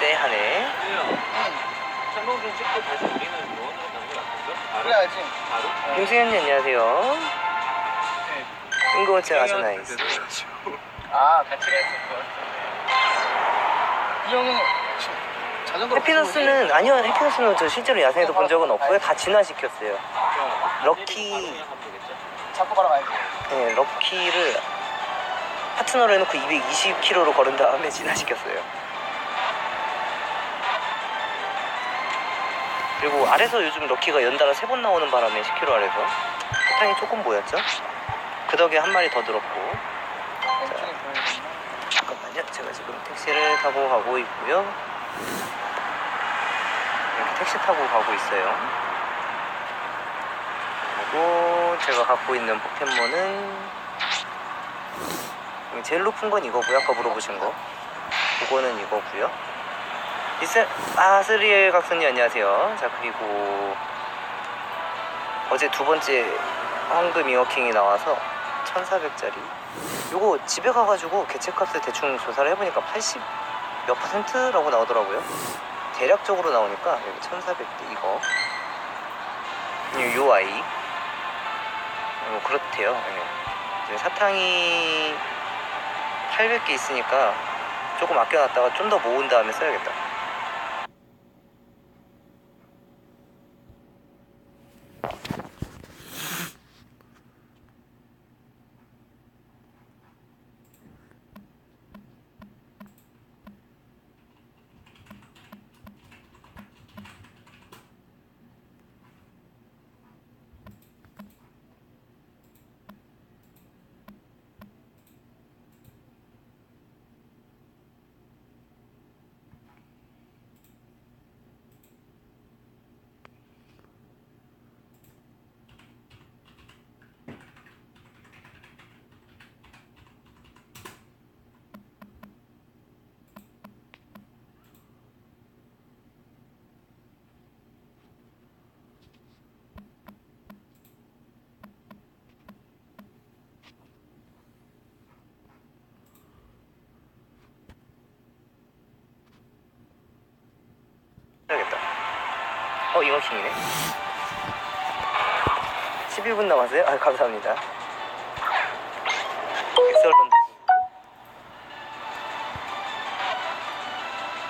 쎄하네. 창동준 찍고 다시 우리는 노원으로 가는 게 낫겠어? 그래야지. 바로? 김승현 님 안녕하세요. 인고체 아주 나이스. 아, 같이 했을 것 같은데 이 형은 자전거. 해피너스는 아니요 해피너스는 저 실제로 야생에서 본 적은 없고요 다 진화시켰어요. 럭키. 잡고 바로 가야지. 네, 럭키를 파트너로 해놓고 220km로 걸은 다음에 진화시켰어요. 그리고 아래서 요즘 럭키가 연달아 세 번 나오는 바람에 10km 아래서 사탕이 조금 보였죠? 그 덕에 한 마리 더 들었고 보여야겠네. 잠깐만요. 제가 지금 택시를 타고 가고 있고요. 이렇게 택시 타고 가고 있어요. 그리고 제가 갖고 있는 포켓몬은 제일 높은 건 이거고요. 아까 물어보신 거. 그거는 이거고요. 이슬 아 스리엘 각선님 안녕하세요. 자 그리고 어제 두 번째 황금 잉어킹이 나와서 1400짜리 요거 집에 가가지고 개체값을 대충 조사를 해보니까 80 몇 퍼센트라고 나오더라고요. 대략적으로 나오니까 여기 1400대 이거 이 UI 뭐 그렇대요. 예. 이제 사탕이 800개 있으니까 조금 아껴놨다가 좀 더 모은 다음에 써야겠다. 어, 잉어킹이네. 11분 남았어요? 아, 감사합니다. 엑설런트.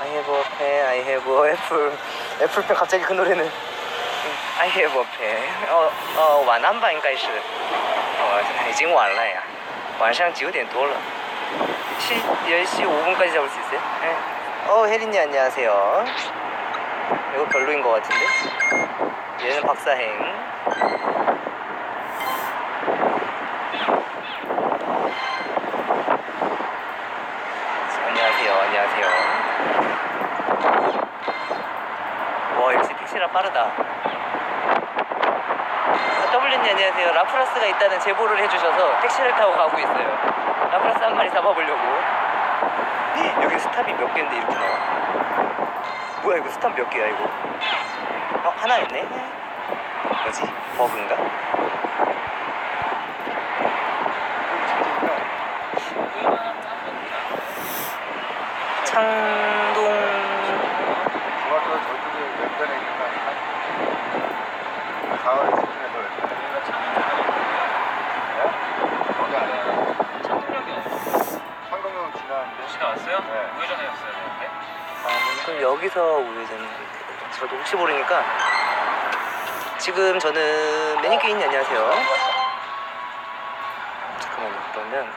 I have a pen, I have a apple. 애플펜 갑자기 그 노래는. I have a pen. 어, 어, 晚安吧,应该是. 어, 已经晚了呀.晚上9点多了. 7, 10시 5분까지 잡을 수 있어요? 네. 어, 혜린님 안녕하세요. 이거 별로인 것 같은데? 얘는 박사행. 안녕하세요, 안녕하세요. 와, 역시 택시라 빠르다. 아, W님 안녕하세요. 라프라스가 있다는 제보를 해주셔서 택시를 타고 가고 있어요. 라프라스 한 마리 잡아보려고. 여기 스탑이 몇 개인데 이렇게 나와? 뭐야 이거 스탑 몇 개야 이거? 어 하나 있네. 뭐지? 버그인가? 창동 중학교 저쪽에 왼편에 있는 거 아니야? 가을에 집중해서 거기 아니야. 창동역이 어디 상동역 지나는데. 지나왔어요? 네. 우회전이었어요 되는데 여기서 우회전 저도 혹시 모르니까 지금 저는 매니큐인 안녕하세요. 잠깐만요. 그러면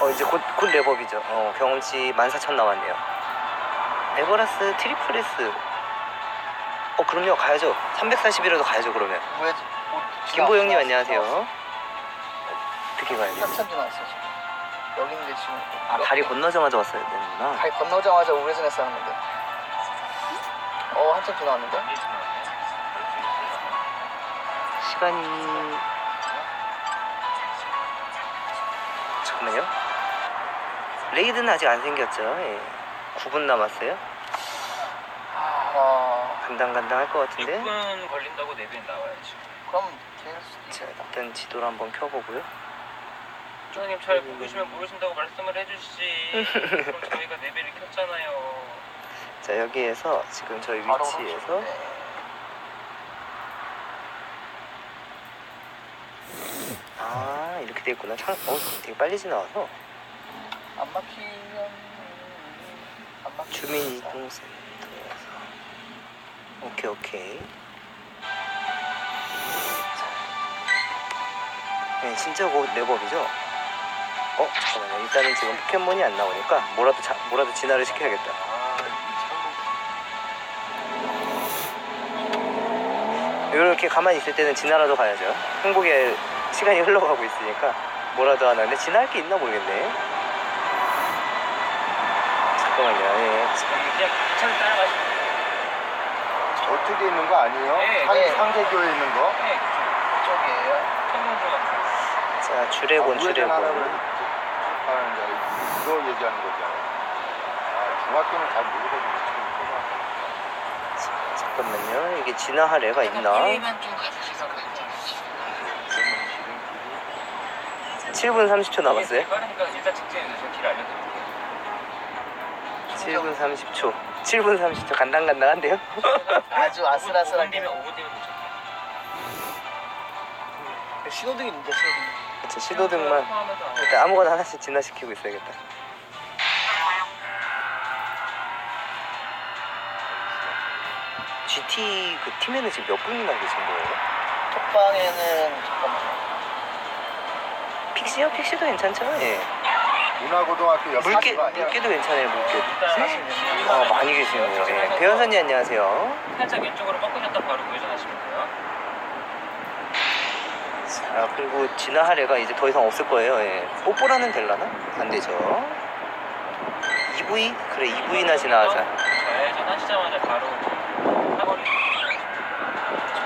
어 이제 곧, 곧 랩업이죠. 어, 경험치 14,000 남았네요. 에버라스 트리플 S 어 그럼요 가야죠. 340이라도 가야죠 그러면. 뭐야? 김보영님 안녕하세요. 어떻게 가야 돼요? 한참 지나왔어 지금. 여기 있는데 지금. 아 다리 건너자마자 왔어야 되는구나. 다리 건너자마자 우회전해서 하는 건데. 어 한참 지나왔는데. 시간이 잠깐만요. 레이드는 아직 안 생겼죠. 예. 9분 남았어요. 어 간당간당할 것 같은데. 6분 걸린다고 내비에 나와야지 그럼 될 수도 자, 있겠다. 일단 지도를 한번 켜보고요. 부장님 잘 모르시면 모르신다고 말씀을 해주시지. 그럼 저희가 레벨을 켰잖아요. 자 여기에서 지금 저희 바로 위치에서. 네. 아 이렇게 돼 있구나. 창, 어 되게 빨리 지나와서 안 막히면 안 막히면 주민이동센터에서 오케이 오케이. 네 진짜 곧 랩업이죠. 어 잠깐만요. 일단은 지금 포켓몬이 안 나오니까 뭐라도 자, 뭐라도 진화를 시켜야겠다. 아, 이렇게 가만히 있을 때는 진화라도 가야죠. 행복의 시간이 흘러가고 있으니까 뭐라도 하는데 진화할 게 있나 모르겠네. 잠깐만요. 예. 여기 그냥 차를 따라가시면 저쪽에 있는 거 아니에요? 네, 상, 네. 상대교에 있는 거? 네, 쪽이에요. 청룡중학교. 자 주레곤 아, 우회전 하나 주레곤. 그러면 하는 줄 알고 그거 얘기하는 거잖아요. 아, 중학교는 잘 모르거든요. 지금. 자, 잠깐만요. 이게 진화할 애가 있나? 1만 좀 가주시면 그러면 7분 30초 남았어요. 빠르니까 일단 직진해서 저길 알려드릴게요. 7분 30초. 7분 30초 간당간당한데요? 아주 아슬아슬하게. 5분 뒤면 5분 뒤면 도착해요. 신호등이 있는데 신호등. 포함해서 아마 일단 아무거나 하나씩 진화시키고 있어야겠다. GT 그 팀에는 지금 몇 분이나 계신 거예요? 톡방에는 잠깐만. 픽시요? 픽시도 괜찮죠? 예. 문화고등학교 옆 물개, 사시가 아니에요? 물개도 괜찮아요, 물개. 일단 아, 많이 계시네요. 예. 배현선님 안녕하세요. 살짝 왼쪽으로 꺾으셨다 바로 우회전하시면 돼요. 자, 그리고 진화 할 애가 이제 더 이상 없을 거예요. 예. 뽀뽀라는 될라나? 안 되죠. EV? 그래, EV나 진화하자. 좌회전 하시자마자 바로 사거리.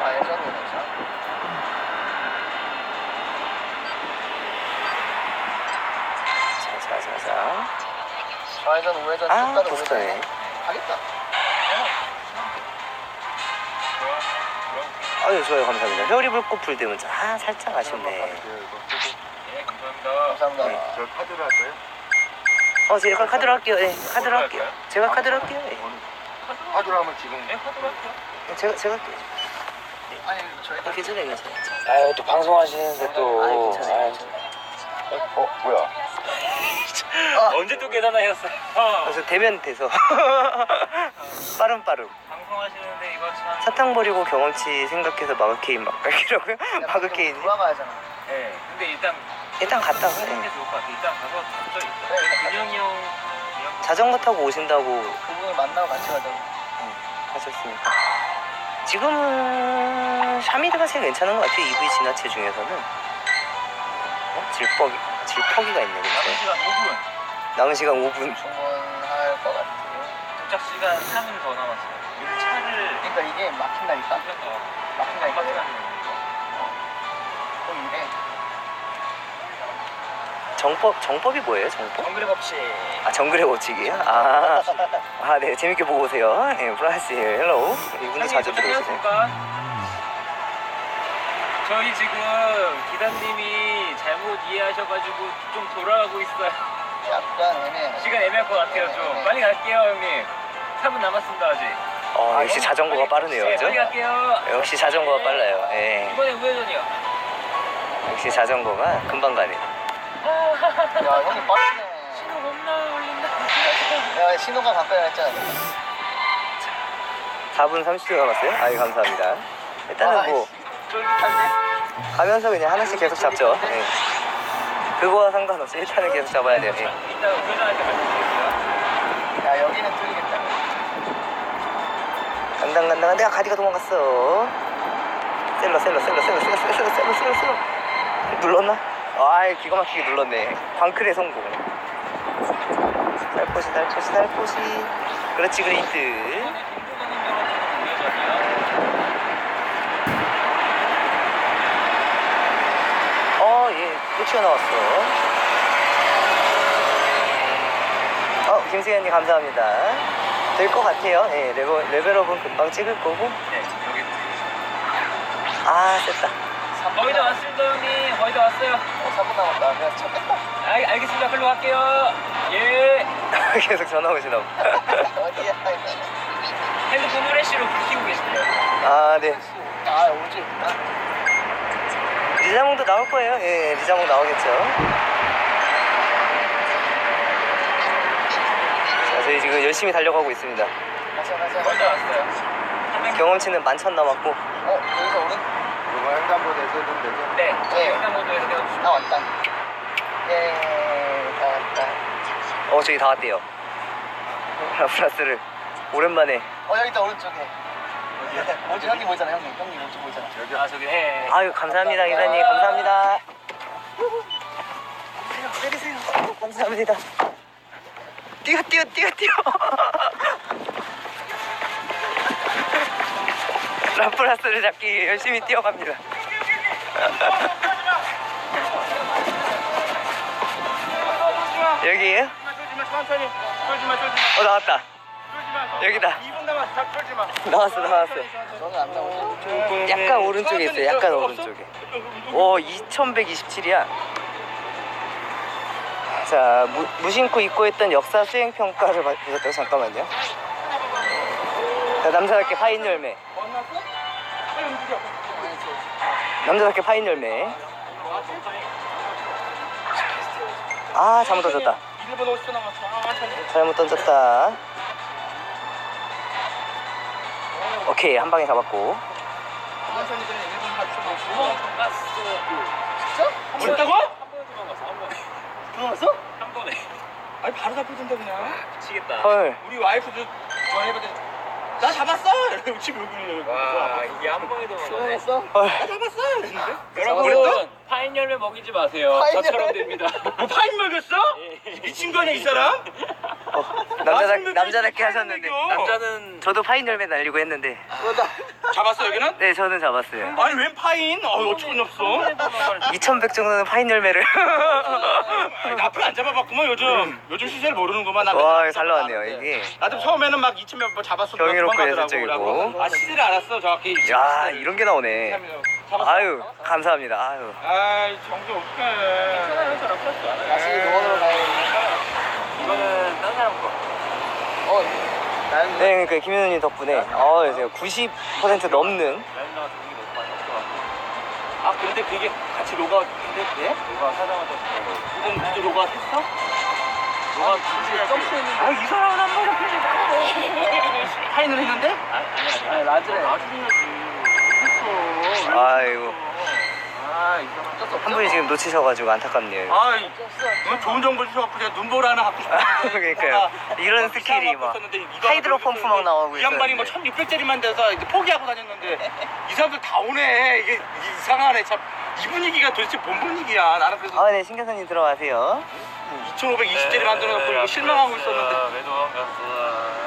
좌회전 우회전. 자, 자, 자, 자. 좌회전 우회전 아, 쭉 가도 부스터네. 우회전. 가겠다. 아. 아유, 좋아요. 감사합니다. 회오리 불꽃 불대문. 아, 살짝 아쉽네. 네. 예, 감사합니다. 감사합니다. 네. 저 카드로 할까요? 어, 제가 카드로 할게요. 예, 카드로 할게요. 할까요? 제가 카드로 할게요. 예. 어느- 카드로 하면 지금 예, 카드로 할게요. 제가, 제가 할게요. 아니 저희가 아, 괜찮아요, 괜찮아요. 아유, 또 방송하시는데 아유, 괜찮아요. 괜찮아요. 어 뭐야? 언제 또 계산하셨어요? 어. 그래서 대면 돼서. 빠름 빠름. 방송하시는데 이거 참. 사탕 버리고 경험치 생각해서 마그케인 막 갈기라고요? 마그케인. 돌아가야잖아. 예. 근데 일단 일단 갔다가 하는 게 예. 좋을 것 같아. 일단 가서. 그래, 일단 준영이 형. 이 형. 자전거 타고 오신다고 그분을 만나고 같이 가자고. 하셨으니까. 지금은 샤미드가 제일 괜찮은 것 같아요. EV 진화체 중에서는. 어? 질퍽이, 질퍽이가 있네, 남은 근데. 시간 5분. 남은 시간 5분. 주문할 것 같아요. 도착 시간 3분 더 남았어요. 그러니까 이게 막힌다니까. 막힌다니까. 막히는 또 이래. 정법, 정법이 뭐예요, 정법? 정글의 법칙. 아, 정글의 법칙이에요? 아, 아, 네, 재밌게 보고 오세요. 예, 브라스, 헬로우. 이분도 자주 들어오시네. 저희 지금 기사님이 잘못 이해하셔가지고 좀 돌아가고 있어요. 약간 애매해. 시간 애매할 것 같아요 좀. 빨리 갈게요 형님. 4분 남았습니다 아직. 어, 역시 자전거가 빠르네요, 네, 그죠? 역시 자전거가 빨라요. 예. 이번에 우회전이요. 역시 자전거가 금방 가네. 야 형이 빠르네. 신호 겁나 올린다. 야 신호가 가까이 했잖아. 4분 30초 남았어요? 아유, 감사합니다. 일단은 뭐, 쫄깃한데? 가면서 그냥 하나씩 계속 잡죠. 예. 그거와 상관없이 일단은 계속 잡아야 돼요. 예. 이따 우회전할 때 말씀드릴게요. 야 여기는 뚫리겠다. 간당 간당한 내가 가디가 도망갔어. 셀러 셀러 셀러 셀러 셀러 셀러 셀러 셀러 셀러 셀러 눌렀나? 아이 기가 막히게 눌렀네. 방클의 성공. 살포시 살포시 살포시. 그렇지 그레이트. 이번에 김종관님 여러분 우회전이요. 어, 예, 또 튀어나왔어. 어, 김승현님 감사합니다. 될 것 같아요. 예, 레벨, 레벨업은 금방 찍을 거고. 네 여기 아, 됐다. 거의 다 왔습니다 형님 거의 다 왔어요 어, 3분 남았다. 그냥 찾겠다. 알, 알겠습니다 글로 갈게요 예 계속 전화 오시나 봐. 어디야? 핸드폰 후레쉬로 불 켜고 계신데요 아, 네. 아, 오지. 리자몽도 나올 거예요. 예, 리자몽 나오겠죠. 자, 저희 지금 열심히 달려가고 있습니다. 가자, 가자. 다 왔어요 경험치는 만천 남았고. 어, 여기서 오른? 그거 횡단보도에서 좀 되죠? 네 네. 횡단보도에서 내려주시고 나 왔다. 예, 다 왔다. 어, 저기 다 왔대요. 라프라스를 오랜만에. 어, 여기 있다, 오른쪽에. 오지, 형님 보이잖아, 형님. 형님 오지 보이잖아. 여기 아 저기 예 아유, 감사합니다, 기사님. 감사합니다. 내리세요. 감사합니다. 뛰어, 뛰어, 뛰어, 뛰어. 라프라스를 잡기 열심히 뛰어갑니다. 여기에요? 어, 나왔다. 여기다. 2분 남았어 다 쫄지마 나왔어, 나왔어. 약간 오른쪽에 있어요. 약간 오른쪽에. 오, 2127이야. 자, 무, 무심코 잊고 있던 역사 수행 평가를 받- 보셨다고 잠깐만요. 자, 남자답게 파인 열매. 남자답게 파인 열매. 아, 잘못 던졌다. 1분 50초 남았어 아 천천히 잘못 던졌다. 오케이, 한 방에 잡았고. 천천히 그냥 1분 40초 남았어 구멍 갔어 진짜? 뭐였다고? 한 번에 도망갔어 한 번에 들어갔어? 한 번에 아니 바로 잡혀준다 그냥 미치겠다 헐. 우리 와이프도 전해봤더니 나 잡았어! 이러고 집에 오고 와 이게 한 번에 도망가네? 헐. 잡았어! 이랬는데? 잡았어? 여러분 파인 열매 먹이지 마세요 파인 저처럼 열매? 됩니다 뭐 파인 먹였어? 미친 거냐 이 사람? 어, 남자답, 남자답게 하셨는데. 남자는 저도 파인 열매 날리고 했는데. 잡았어 여기는? 네, 저는 잡았어요. 아니 웬 파인? 어 어처구니 없어 2100 정도는 파인 열매를. 앞으로 안 잡아봤구만 요즘 요즘 시세를 모르는구만 나 와, 맨날 잘 나왔네요, 이게. 나도 처음에는 막 2천 몇번 잡았어 경이롭고. 예술적이고. 아 시세를 알았어 정확히 야, 이런 게 나오네. 잡았어 아유, 감사합니다. 아유. 아이 정신 어떡해 괜찮아요 사람 플러스 다시 노원으로 가야 이거는 다른 사람 거. 어, 나는 네, 그러니까 김현우님 덕분에. 어, 제가 90% 넘는 라인 나와서 되게 너무 많이 없어 아 근데 그게 같이 로그아웃 근데 돼? 로그아웃 하자마자 그건 너도 로그아웃 했어? 로그아웃 진짜 점프했는데. 아이 사람은 한 번에 표지 파인을 했는데? 아니 아니 아니. 라즈래. 라즈해야지 어딨어 아이고. 아이 한. 분이 지금 놓치셔가지고 안타깝네요. 아이 수 없죠. 너 좋은 정보 주셔갖고 제가 눈보라 하나 갖고 싶었는데 그러니까요. 이런 스킬이 막 하이드로 펌프 막 나오고 이 양반이 뭐 있었는데. 1600짜리만 돼서 이제 포기하고 다녔는데 이 사람들 다 오네 이게 이상하네 참 이 분위기가 도대체 뭔 분위기야 나는 그래서 아, 네, 신교사님 들어가세요. 2520짜리 만들어놓고 이거 실망하고 있었는데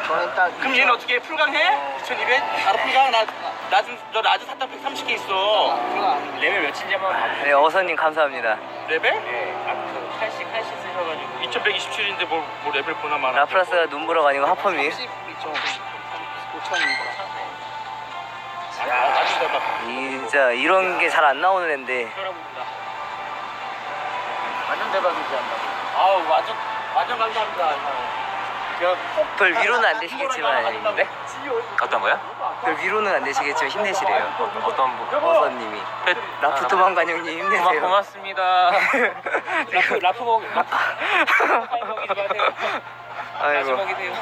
저는 딱. 그럼 얘는 어떻게 해? 풀강해? 2200? 바로 풀강? 나, 나 좀, 저 라즈 사탕 130개 있어 그거 아니고. 레벨 몇인지 한번 네, 어서님 감사합니다. 레벨? 네 아그 80, 80 쓰셔가지고 2127인데 뭐, 뭐 레벨 보나 마나 눈보라가 아니고 하펌이. 32점. 5천입니다. 야 나중에 봐 진짜 이런 게 잘 안 나오는 앤데. 완전 대박이지 않나. 아우 완전 완전 감사합니다 제가 별 위로는 안 되시겠지만. 네? 어떤 거야? 별 위로는 안 되시겠지만 힘내시래요. 어떤 분? 어서님이. 라프 도망간 형님 힘내세요. 고맙습니다 라프 라프 먹 라프 먹이지 마세요 다시 아이고. 먹이세요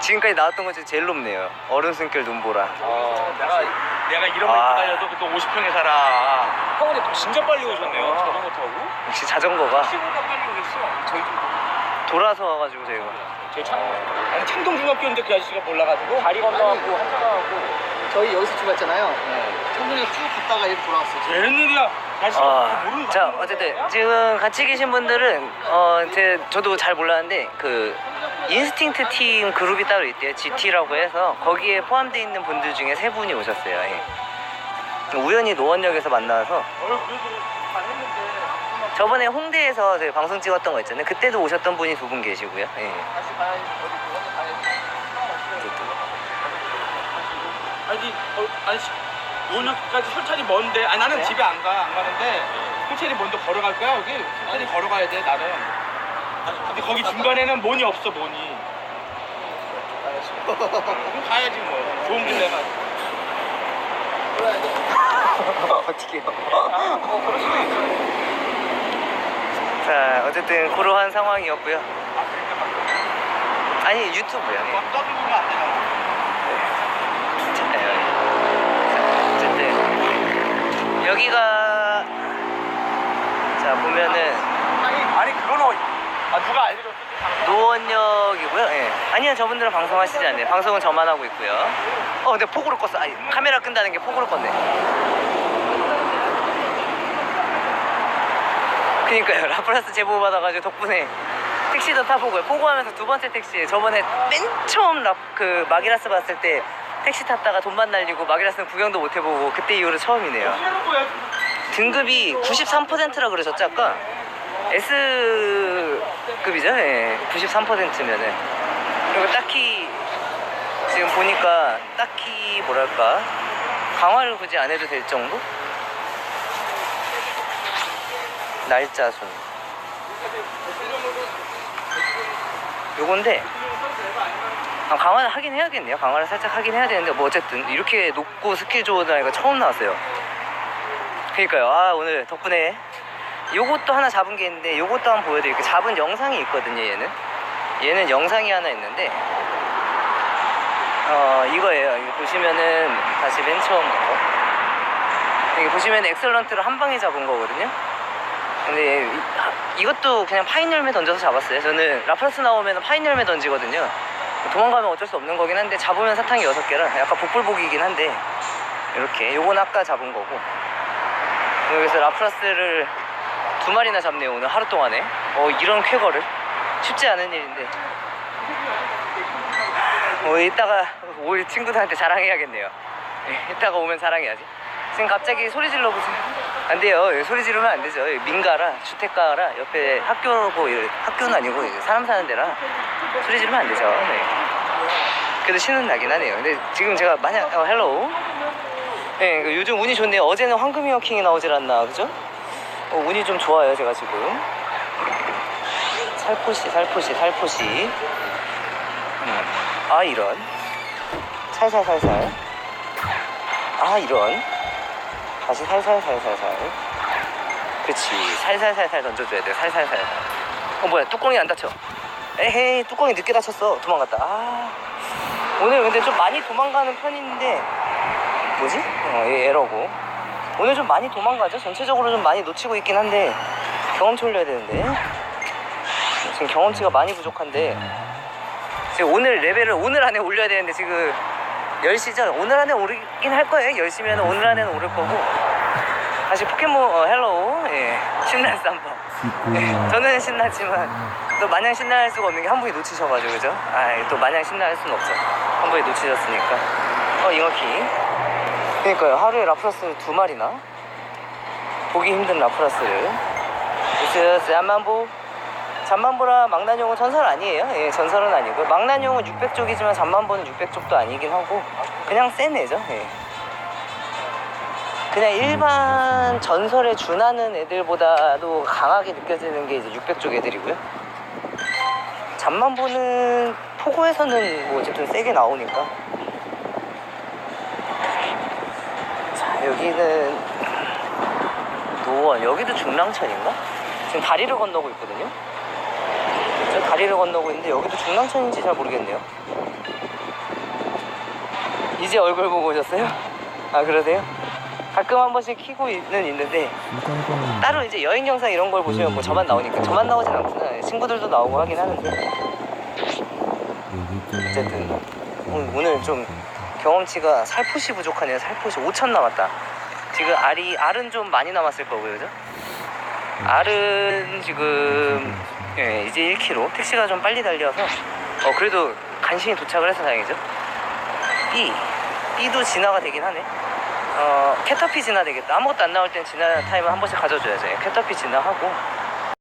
지금까지 나왔던 것 중에 제일 높네요. 얼음 숨결 눈보라. 어, 내가 내가 이런 거 아. 입고 다녀도 또 50평에 살아 형은 근데 진짜 빨리 오셨네요 자전거 타고 역시 자전거가 시보다 빨리 오셨어 저희 좀 돌아서 와가지고 저희가. 저희 창 아니 창동 중학교인데 그 아저씨가 몰라가지고 다리 건너갖고 한잔하고 저희 여기서 출발했잖아요. 청동에 쭉 갔다가 이렇게 돌아왔어요. 웬일이야 아저씨가 아, 모르는 거 자? 어쨌든 지금 같이 계신 분들은 어, 제 저도 잘 몰랐는데 그 인스팅트 팀 그룹이 따로 있대요. GT라고 해서 거기에 포함되어 있는 분들 중에 세 분이 오셨어요. 예. 우연히 노원역에서 만나서 어, 그래도 잘했는데 저번에 홍대에서 저희 방송 찍었던 거 있잖아요. 그때도 오셨던 분이 두 분 계시고요. 예. 다시 가야지. 어디 그거는 가야지. 아니 어, 아니 씨, 노원역까지 솔찬이 먼데 아니 나는 집에 안 가 안 가는데 솔찬이 먼저 걸어갈 거야 여기 솔찬이 걸어가야 돼 나는 근데 거기 중간에는 뭐니 없어 뭐니 그럼 가야지 뭐 좋은 길 내가 어떻게요? 어 그럴 수도 있어 자 어쨌든 그러한 상황이었고요. 아니 유튜브요. 예. 막 떠들면 안 되잖아 자, 어쨌든 여기가 자 보면은 아니 아니 그거는 아 누가 알려줬지 노원역이고요. 예. 아니요 저분들은 방송하시지 않네요. 방송은 저만 하고 있고요. 어 근데 폭으로 껐어. 아니 카메라 끈다는 게 폭으로 껐네. 그니까요 라플라스 제보 받아가지고 덕분에 택시도 타보고요. 포고하면서 두 번째 택시 저번에 맨 처음 라, 그 마기라스 봤을 때 택시 탔다가 돈만 날리고 마기라스는 구경도 못 해보고 그때 이후로 처음이네요. 등급이 93%라 그러셨죠 아까? S급이죠? 예. 93%면은 그리고 딱히 지금 보니까 딱히 뭐랄까 강화를 굳이 안 해도 될 정도? 날짜 순 요건데 아, 강화는 하긴 해야겠네요 강화를 살짝 하긴 해야 되는데 뭐 어쨌든 이렇게 높고 스킬 좋은 아이가 처음 나왔어요 그니까요. 아 오늘 덕분에 요것도 하나 잡은 게 있는데 요것도 한번 보여드릴게요. 잡은 영상이 있거든요. 얘는 얘는 영상이 하나 있는데 어 이거예요. 이거 보시면은 다시 맨 처음부터 여기 보시면 엑셀런트를 한 방에 잡은 거거든요. 근데 이것도 그냥 파인 열매 던져서 잡았어요. 저는 라플라스 나오면 파인 열매 던지거든요. 도망가면 어쩔 수 없는 거긴 한데 잡으면 사탕이 6개라 약간 복불복이긴 한데 이렇게 요건 아까 잡은 거고. 여기서 라플라스를 두 마리나 잡네요 오늘 하루 동안에. 어 이런 쾌거를. 쉽지 않은 일인데. 어 이따가 올 친구들한테 자랑해야겠네요. 예, 이따가 오면 자랑해야지. 지금 갑자기 소리 질러 보세요 안 돼요 예, 소리 지르면 안 되죠 예, 민가라 주택가라 옆에 학교고 예, 학교는 아니고 예, 사람 사는 데라 소리 지르면 안 되죠 네. 그래도 신은 나긴 하네요 근데 지금 제가 만약 어 헬로우 네, 그 요즘 운이 좋네요. 어제는 황금 이 어킹이 나오질 않나, 그죠? 어, 운이 좀 좋아요, 제가 지금. 살포시, 살포시, 살포시. 음. 아, 이런. 살살살살. 아, 이런. 다시 살살살살살. 그치. 살살살살 던져줘야 돼. 살살살살. 어, 뭐야, 뚜껑이 안 닫혀. 에헤이, 뚜껑이 늦게 닫혔어. 도망갔다. 아. 오늘 근데 좀 많이 도망가는 편인데, 뭐지? 어, 얘 에러고. 오늘 좀 많이 도망가죠? 전체적으로 좀 많이 놓치고 있긴 한데 경험치 올려야 되는데 지금 경험치가 많이 부족한데 지금 오늘 레벨을 오늘 안에 올려야 되는데 지금 10시죠? 오늘 안에 오르긴 할 거예요 10시면 오늘 안에는 오를 거고 다시 포켓몬 어, 헬로우 예, 신날 쌈밥 예, 저는 신나지만 또 마냥 신나할 수가 없는 게 한 분이 놓치셔가지고 그죠? 아또 마냥 신나할 수는 없죠. 한 분이 놓치셨으니까. 어 잉어키. 그러니까요. 하루에 라플라스를 두 마리나? 보기 힘든 라플라스를. 그래서 잠만보. 잠만보라 망나뇽은 전설 아니에요. 예 전설은 아니고. 망나뇽은 600쪽이지만 잠만보는 600쪽도 아니긴 하고 그냥 센 애죠. 예. 그냥 일반 전설에 준하는 애들보다도 강하게 느껴지는 게 이제 600쪽 애들이고요 잠만 보는 포고에서는 뭐 어쨌든 세게 나오니까 자 여기는 노원 여기도 중랑천인가? 지금 다리를 건너고 있거든요 저 다리를 건너고 있는데 여기도 중랑천인지 잘 모르겠네요 이제 얼굴 보고 오셨어요? 아 그러세요? 가끔 한 번씩 키고는 있는데 따로 이제 여행 영상 이런 걸 보시면 뭐 저만 나오니까 저만 나오진 않구나 친구들도 나오고 하긴 하는데 어쨌든 오늘, 오늘 좀 경험치가 살포시 부족하네요. 살포시 5천 남았다. 지금 알이 알은 좀 많이 남았을 거고요, 그죠? 알은 지금 예, 이제 1km. 택시가 좀 빨리 달려서 어 그래도 간신히 도착을 해서 다행이죠. B B도 진화가 되긴 하네. 어 캐터피 진화 되겠다. 아무것도 안 나올 땐 진화 타임을 한 번씩 가져줘야죠. 예, 캐터피 진화하고